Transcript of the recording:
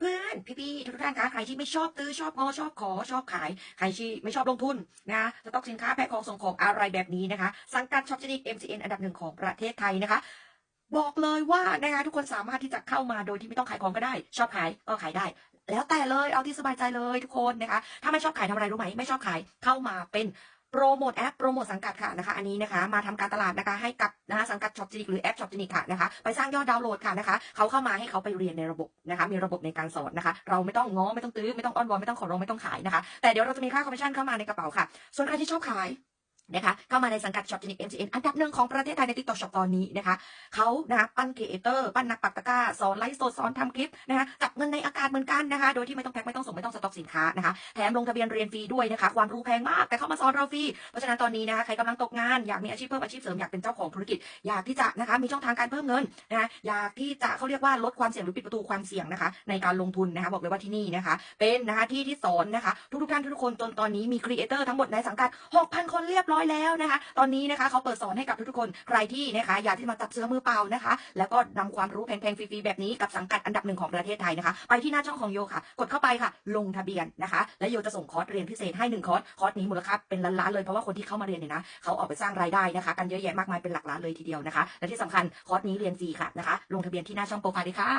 เพื่อนๆ พี่ๆ ทุกท่านคะ ใครที่ไม่ชอบตื้อชอบงอชอบขอชอบขาย ใครที่ไม่ชอบลงทุนนะคะสต็อกสินค้าแพ็คของส่งของอะไรแบบนี้นะคะ สังกัดช็อปชนิด MCN อันดับหนึ่งของประเทศไทยนะคะบอกเลยว่านะคะทุกคนสามารถที่จะเข้ามาโดยที่ไม่ต้องขายของก็ได้ ชอบขายก็ขายได้ แล้วแต่เลยเอาที่สบายใจเลยทุกคนนะคะ ถ้าไม่ชอบขายทำอะไรรู้ไหม ไม่ชอบขายเข้ามาเป็น โปรโมทแอปโปรโมทสังกัดค่ะนะคะ อันนี้นะคะมาทำการตลาดนะคะให้กับนะคะสังกัดช็อปจินิกหรือแอปช็อปจินิกค่ะนะคะไปสร้างยอดดาวน์โหลดค่ะนะคะเขาเข้ามาให้เขาไปเรียนในระบบนะคะมีระบบในการสอนนะคะ เราไม่ต้องง้อไม่ต้องตื้อไม่ต้องอ้อนวอนไม่ต้องขอร้องไม่ต้องขายนะคะ แต่เดี๋ยวเราจะมีค่าคอมมิชชั่นเข้ามาในกระเป๋าค่ะ ส่วนใครที่ชอบขาย นะคะเข้ามาในสังกัดช็อปจินิก MCN อันดับหนึ่งของประเทศไทยใน TikTok Shop ตอนนี้นะคะเขานะคะปั้นครีเอเตอร์ปั้นนักปักตะกร้าสอนไลฟ์สดสอนทำคลิปนะคะจับเงินในอากาศเหมือนกันนะคะ โดยที่ไม่ต้องแพ็คไม่ต้องส่งไม่ต้องสต็อกสินค้านะคะแถมลงทะเบียนเรียนฟรีด้วยนะคะ ความรู้แพงมากแต่เข้ามาสอนเราฟรีเพราะฉะนั้นตอนนี้นะคะใครกำลังตกงานอยากมีอาชีพเพิ่มอาชีพเสริมอยากเป็นเจ้าของธุรกิจ อยากที่จะนะคะมีช่องทางการเพิ่มเงินนะคะอยากที่จะเขาเรียกว่าลดความเสี่ยงหรือปิดประตูความเสี่ยงนะคะ ในการลงทุนนะคะบอกเลยว่าที่นี่นะคะ เป็นนะคะที่ที่สอนนะคะทุกๆท่านทุกคนจนตอนนี้มีครีเอเตอร์ทั้งหมดในสังกัด6,000 คนเรียบร้อยแล้วนะคะ ตอนนี้นะคะเขาเปิดสอนให้กับทุกๆคนใครที่นะคะอยากที่มาจับเสื้อมือเปล่านะคะ แล้วก็นำความรู้แพงๆฟรีๆแบบนี้กับสังกัดอันดับหนึ่งของประเทศไทยนะคะ ไปที่หน้าช่องของโยค่ะ กดเข้าไปค่ะ ลงทะเบียนนะคะ และโยจะส่งคอร์สเรียนพิเศษให้หนึ่งคอร์สคอร์สนี้มูลค่าเป็นล้านๆเลยเพราะว่าคนที่เข้ามาเรียนเนี่ยนะเขาออกไปสร้างรายได้นะคะ กันเยอะแยะมากมายเป็นหลักล้านเลยทีเดียวนะคะ และที่สำคัญคอร์สนี้เรียนฟรีค่ะนะคะ ลงทะเบียนที่หน้าช่องโปรไฟล์เลยค่ะ